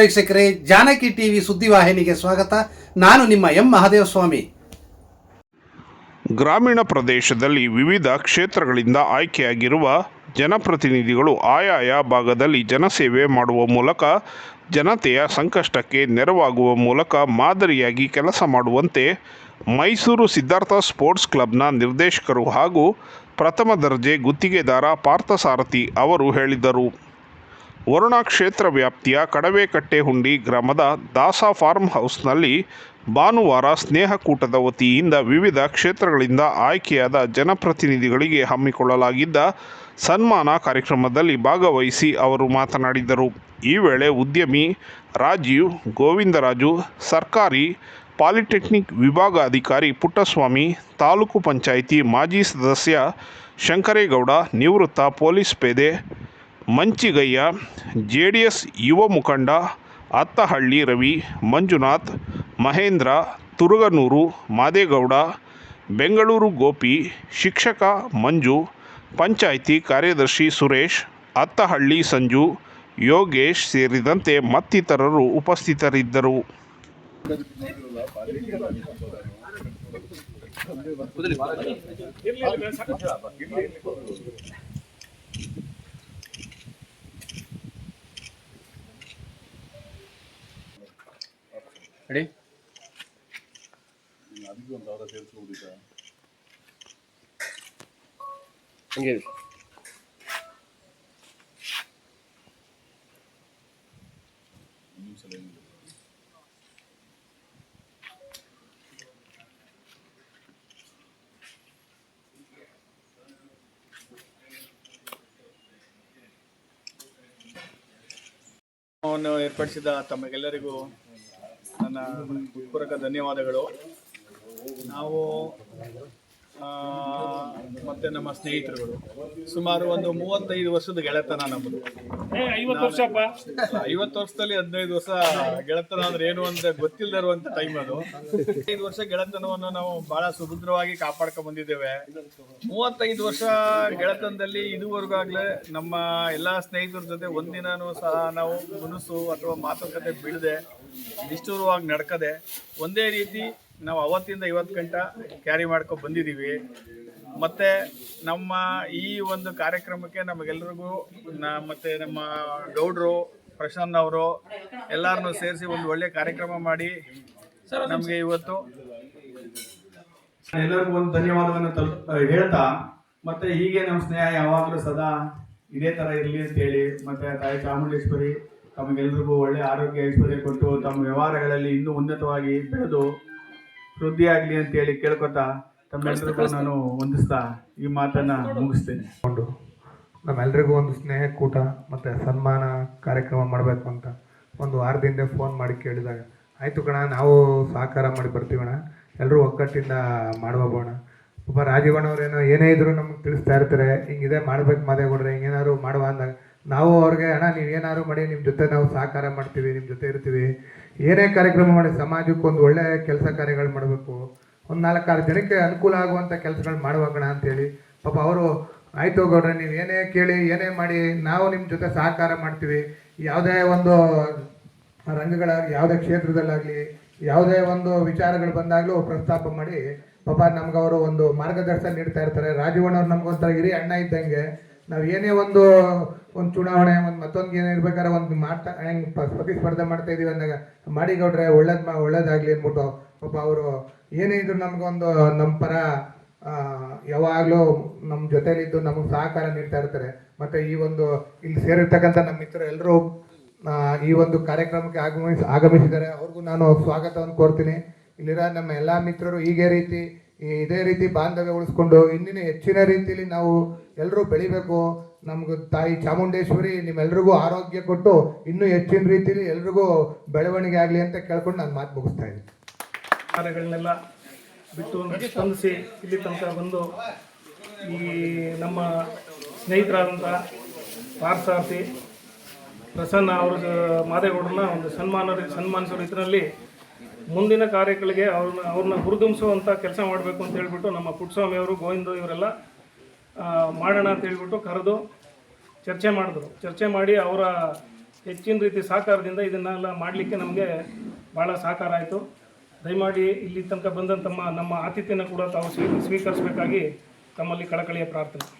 ವೀಕ್ಷಕರೇ, ಜಾನಕಿ ಟಿವಿ ಸುದ್ದಿವಾಹಿನಿಗೆ ಸ್ವಾಗತ. ನಾನು ನಿಮ್ಮ ಎಂ ಮಹಾದೇವಸ್ವಾಮಿ. ಗ್ರಾಮೀಣ ಪ್ರದೇಶದಲ್ಲಿ ವಿವಿಧ ಕ್ಷೇತ್ರಗಳಿಂದ ಆಯ್ಕೆಯಾಗಿರುವ ಜನಪ್ರತಿನಿಧಿಗಳು ಆಯಾಯ ಭಾಗದಲ್ಲಿ ಜನಸೇವೆ ಮಾಡುವ ಮೂಲಕ, ಜನತೆಯ ಸಂಕಷ್ಟಕ್ಕೆ ನೆರವಾಗುವ ಮೂಲಕ ಮಾದರಿಯಾಗಿ ಕೆಲಸ ಮಾಡುವಂತೆ ಮೈಸೂರು ಸಿದ್ಧಾರ್ಥ ಸ್ಪೋರ್ಟ್ಸ್ ಕ್ಲಬ್ನ ನಿರ್ದೇಶಕರು ಹಾಗೂ ಪ್ರಥಮ ದರ್ಜೆ ಗುತ್ತಿಗೆದಾರ ಪಾರ್ಥಸಾರಥಿ ಅವರು ಹೇಳಿದರು. ವರುಣ ಕ್ಷೇತ್ರ ವ್ಯಾಪ್ತಿಯ ಕಡವೆಕಟ್ಟೆಹುಂಡಿ ಗ್ರಾಮದ ದಾಸ ಫಾರ್ಮ್ ಹೌಸ್ನಲ್ಲಿ ಭಾನುವಾರ ಸ್ನೇಹಕೂಟದ ವತಿಯಿಂದ ವಿವಿಧ ಕ್ಷೇತ್ರಗಳಿಂದ ಆಯ್ಕೆಯಾದ ಜನಪ್ರತಿನಿಧಿಗಳಿಗೆ ಹಮ್ಮಿಕೊಳ್ಳಲಾಗಿದ್ದ ಸನ್ಮಾನ ಕಾರ್ಯಕ್ರಮದಲ್ಲಿ ಭಾಗವಹಿಸಿ ಅವರು ಮಾತನಾಡಿದರು. ಈ ವೇಳೆ ಉದ್ಯಮಿ ರಾಜೀವ್, ಗೋವಿಂದರಾಜು, ಸರ್ಕಾರಿ ಪಾಲಿಟೆಕ್ನಿಕ್ ವಿಭಾಗ ಅಧಿಕಾರಿ ಪುಟ್ಟಸ್ವಾಮಿ, ತಾಲೂಕು ಪಂಚಾಯಿತಿ ಮಾಜಿ ಸದಸ್ಯ ಶಂಕರೇಗೌಡ, ನಿವೃತ್ತ ಪೊಲೀಸ್ ಪೇದೆ ಮಂಚಿಗಯ್ಯ ಜೆ ಡಿ ಎಸ್ ಯುವ ಮುಖಂಡ ಅತ್ತಹಳ್ಳಿ ರವಿ, ಮಂಜುನಾಥ್, ಮಹೇಂದ್ರ, ತುರುಗನೂರು ಮಾದೇಗೌಡ, ಬೆಂಗಳೂರು ಗೋಪಿ, ಶಿಕ್ಷಕ ಮಂಜು, ಪಂಚಾಯಿತಿ ಕಾರ್ಯದರ್ಶಿ ಸುರೇಶ್, ಅತ್ತಹಳ್ಳಿ ಸಂಜು, ಯೋಗೇಶ್ ಸೇರಿದಂತೆ ಮತ್ತಿತರರು ಉಪಸ್ಥಿತರಿದ್ದರು. ರೆಡಿ ಹಂಗೆ. ವನ್ನು ಏರ್ಪಡಿಸಿದ ತಮಗೆಲ್ಲರಿಗೂ ನನ್ನ ಧನ್ಯವಾದಗಳು. ನಾವು ಮತ್ತೆ ನಮ್ಮ ಸ್ನೇಹಿತರುಗಳು. ಸುಮಾರು ಒಂದು ಮೂವತ್ತೈದು ವರ್ಷದ ಗೆಳೆತನ ನಮ್ಮದು. ಐವತ್ತು ವರ್ಷದಲ್ಲಿ ಹದಿನೈದು ವರ್ಷ ಗೆಳೆತನ ಅಂದ್ರೆ ಏನು ಅಂತ ಗೊತ್ತಿಲ್ಲದೆ ಇರುವಂತ ಟೈಮ್ ಅದು. ಐದು ವರ್ಷ ಗೆಳೆತನವನ್ನು ನಾವು ಬಹಳ ಸುಭದ್ರವಾಗಿ ಕಾಪಾಡ್ಕೊ ಬಂದಿದ್ದೇವೆ. ಮೂವತ್ತೈದು ವರ್ಷ ಗೆಳೆತನದಲ್ಲಿ ಇದುವರೆಗಾಗ್ಲೇ ನಮ್ಮ ಎಲ್ಲಾ ಸ್ನೇಹಿತರ ಜೊತೆ ಒಂದಿನೂ ಸಹ ನಾವು ಮನಸ್ಸು ಅಥವಾ ಮಾತುಕತೆ ಬೀಳದೆ ನಿಷ್ಠುರವಾಗಿ ನಡ್ಕದೆ ಒಂದೇ ರೀತಿ ನಾವು ಅವತ್ತಿಂದ ಇವತ್ತು ಗಂಟ ಕ್ಯಾರಿ ಮಾಡ್ಕೊಂಡು ಬಂದಿದ್ದೀವಿ. ಮತ್ತು ನಮ್ಮ ಈ ಒಂದು ಕಾರ್ಯಕ್ರಮಕ್ಕೆ ನಮಗೆಲ್ಲರಿಗೂ ನ, ಮತ್ತು ನಮ್ಮ ಗೌಡ್ರು ಪ್ರಶಾಂತ್ ಅವರು ಎಲ್ಲರನ್ನೂ ಸೇರಿಸಿ ಒಂದು ಒಳ್ಳೆಯ ಕಾರ್ಯಕ್ರಮ ಮಾಡಿ ನಮಗೆ ಇವತ್ತು. ಎಲ್ಲರಿಗೂ ಒಂದು ಧನ್ಯವಾದವನ್ನು ತಲುಪ್ ಹೇಳ್ತಾ, ಮತ್ತೆ ಹೀಗೆ ನಮ್ಮ ಸ್ನೇಹ ಯಾವಾಗಲೂ ಸದಾ ಇದೇ ಥರ ಇರಲಿ ಅಂತ ಹೇಳಿ ಮತ್ತೆ ತಾಯಿ ಚಾಮುಂಡೇಶ್ವರಿ ತಮಗೆಲ್ರಿಗೂ ಒಳ್ಳೆ ಆರೋಗ್ಯ ಐಶ್ವರ್ಯ ಕೊಟ್ಟು ತಮ್ಮ ವ್ಯವಹಾರಗಳಲ್ಲಿ ಇನ್ನೂ ಉನ್ನತವಾಗಿ ಬೆಳೆದು ವೃದ್ಧಿ ಆಗಲಿ ಅಂತ ಹೇಳಿ ಕೇಳ್ಕೊತಾ ತಮ್ಮೆಲ್ಲರಿಗೂ ನಾನು ಹೊಂದಿಸ್ತಾ ಈ ಮಾತನ್ನ ಮುಗಿಸ್ತೇನೆ. ನಮ್ಮೆಲ್ಲರಿಗೂ ನಮ್ಮೆಲ್ರಿಗೂ ಒಂದು ಸ್ನೇಹಕೂಟ ಮತ್ತು ಸನ್ಮಾನ ಕಾರ್ಯಕ್ರಮ ಮಾಡಬೇಕು ಅಂತ ಒಂದು ವಾರದಿಂದ ಫೋನ್ ಮಾಡಿ ಕೇಳಿದಾಗ. ಆಯಿತು ಕಣ ನಾವು ಸಹಕಾರ ಮಾಡಿ ಬರ್ತೀವಣ ಎಲ್ಲರೂ ಒಗ್ಗಟ್ಟಿಂದ ಮಾಡ್ಬೋಣ ಒಬ್ಬ ರಾಜೀವಣ್ಣವ್ರೇನೋ ಏನೇ ಇದ್ದರೂ ನಮ್ಗೆ ತಿಳಿಸ್ತಾ ಇರ್ತಾರೆ. ಹಿಂಗಿದೆ ಮಾಡ್ಬೇಕು ಮಾದೇಗೌಡ್ರೆ ಹಿಂಗೇನಾದ್ರು ಮಾಡುವ ಅಂದಾಗ ನಾವು ಅವ್ರಿಗೆ, ಅಣ್ಣ, ನೀವು ಏನಾದ್ರು ಮಾಡಿ ನಿಮ್ಮ ಜೊತೆ ನಾವು ಸಹಕಾರ ಮಾಡ್ತೀವಿ ನಿಮ್ಮ ಜೊತೆ ಇರ್ತೀವಿ. ಏನೇ ಕಾರ್ಯಕ್ರಮ ಮಾಡಿ, ಸಮಾಜಕ್ಕೆ ಒಂದು ಒಳ್ಳೆ ಕೆಲಸ ಕಾರ್ಯಗಳು ಮಾಡಬೇಕು. ಒಂದು ನಾಲ್ಕಾರು ಜನಕ್ಕೆ ಅನುಕೂಲ ಆಗುವಂಥ ಕೆಲಸಗಳು ಮಾಡುವಾಗಣ ಅಂತೇಳಿ. ಪಾಪ ಅವರು, ಆಯ್ತು ಗೌಡ್ರೆ, ನೀವು ಏನೇ ಕೇಳಿ, ಏನೇ ಮಾಡಿ, ನಾವು ನಿಮ್ಮ ಜೊತೆ ಸಹಕಾರ ಮಾಡ್ತೀವಿ. ಯಾವುದೇ ಒಂದು ರಂಗಗಳಾಗಲಿ, ಯಾವುದೇ ಕ್ಷೇತ್ರದಲ್ಲಾಗಲಿ, ಯಾವುದೇ ಒಂದು ವಿಚಾರಗಳು ಬಂದಾಗಲೂ ಪ್ರಸ್ತಾಪ ಮಾಡಿ, ಪಾಪ ನಮ್ಗೆ ಅವರು ಒಂದು ಮಾರ್ಗದರ್ಶನ ನೀಡ್ತಾ ಇರ್ತಾರೆ. ರಾಜೀವಣ್ಣವ್ರು ನಮ್ಗೊಂಥರ ಹಿರಿಯ ಅಣ್ಣ ಇದ್ದಂಗೆ, ನಾವು ಏನೇ ಒಂದು ಒಂದು ಚುನಾವಣೆ, ಒಂದು ಮತ್ತೊಂದು ಏನೇ ಇರ್ಬೇಕಾದ್ರೆ ಒಂದು ಮಾಡ್ತಾ, ಹೆಂಗೆ ಪ್ರತಿಸ್ಪರ್ಧೆ ಮಾಡ್ತಾ ಇದೀವಿ ಅಂದಾಗ ಮಾಡಿ ಗೌಡ್ರೆ ಒಳ್ಳೇದು ಮಾ, ಒಳ್ಳೇದಾಗಲಿ ಅಂದ್ಬಿಟ್ಟು ಪಾಪ ಅವರು ಏನೇ ಇದ್ರು ನಮಗೊಂದು ನಮ್ಮ ಪರ ಯಾವಾಗಲೂ ನಮ್ಮ ಜೊತೆಲಿದ್ದು ನಮಗೆ ಸಹಕಾರ ನೀಡ್ತಾ ಇರ್ತಾರೆ. ಮತ್ತು ಈ ಒಂದು ಇಲ್ಲಿ ಸೇರಿರ್ತಕ್ಕಂಥ ನಮ್ಮ ಮಿತ್ರರು ಎಲ್ಲರೂ ಈ ಒಂದು ಕಾರ್ಯಕ್ರಮಕ್ಕೆ ಆಗಮಿಸಿ ಆಗಮಿಸಿದ್ದಾರೆ ಅವ್ರಿಗೂ ನಾನು ಸ್ವಾಗತವನ್ನು ಕೋರ್ತೀನಿ. ಇಲ್ಲಿರೋ ನಮ್ಮ ಎಲ್ಲ ಮಿತ್ರರು ಹೀಗೆ ರೀತಿ ಇದೇ ರೀತಿ ಬಾಂಧವ್ಯ ಉಳಿಸ್ಕೊಂಡು ಇಂದಿನ ಹೆಚ್ಚಿನ ರೀತಿಯಲ್ಲಿ ನಾವು ಎಲ್ಲರೂ ಬೆಳಿಬೇಕು. ನಮ್ಗೆ ತಾಯಿ ಚಾಮುಂಡೇಶ್ವರಿ ನಿಮ್ಮೆಲ್ರಿಗೂ ಆರೋಗ್ಯ ಕೊಟ್ಟು ಇನ್ನೂ ಹೆಚ್ಚಿನ ರೀತಿಯಲ್ಲಿ ಎಲ್ರಿಗೂ ಬೆಳವಣಿಗೆ ಆಗಲಿ ಅಂತ ಕೇಳ್ಕೊಂಡು ನಾನು ಮಾತು ಮುಗಿಸ್ತಾ ಇದ್ದೀನಿ. ಕಾರ್ಯಗಳನ್ನೆಲ್ಲ ಬಿಟ್ಟು ಸ್ಪಂದಿಸಿ ಇಲ್ಲಿ ತನಕ ಬಂದು ಈ ನಮ್ಮ ಸ್ನೇಹಿತರಾದಂಥ ಪಾರ್ಥಾರ್ಥಿ ಪ್ರಸನ್ನ ಅವ್ರ ಮಾದೇಗೌಡರನ್ನ ಒಂದು ಸನ್ಮಾನ ಸನ್ಮಾನಿಸೋ ರೀತಿಯಲ್ಲಿ ಮುಂದಿನ ಕಾರ್ಯಗಳಿಗೆ ಅವ್ರನ್ನ ಅವ್ರನ್ನ ಹುರಿದುಂಬಿಸುವಂಥ ಕೆಲಸ ಮಾಡಬೇಕು ಅಂತ ಹೇಳ್ಬಿಟ್ಟು ನಮ್ಮ ಪುಟ್ಟಸ್ವಾಮಿ ಅವರು ಗೋವಿಂದ ಇವರೆಲ್ಲ ಮಾಡೋಣ ಅಂತ ಹೇಳ್ಬಿಟ್ಟು ಕರೆದು ಚರ್ಚೆ ಮಾಡಿದ್ರು. ಚರ್ಚೆ ಮಾಡಿ ಅವರ ಹೆಚ್ಚಿನ ರೀತಿ ಸಹಕಾರದಿಂದ ಇದನ್ನೆಲ್ಲ ಮಾಡಲಿಕ್ಕೆ ನಮಗೆ ಭಾಳ ಸಹಕಾರ ಆಯಿತು. ದಯಮಾಡಿ ಇಲ್ಲಿ ತನಕ ಬಂದಂಥ ನಮ್ಮ ಆತಿಥ್ಯನ ಕೂಡ ತಾವು ಸ್ವೀ, ಸ್ವೀಕರಿಸಬೇಕಾಗಿ ತಮ್ಮಲ್ಲಿ ಕಳಕಳಿಯ ಪ್ರಾರ್ಥನೆ.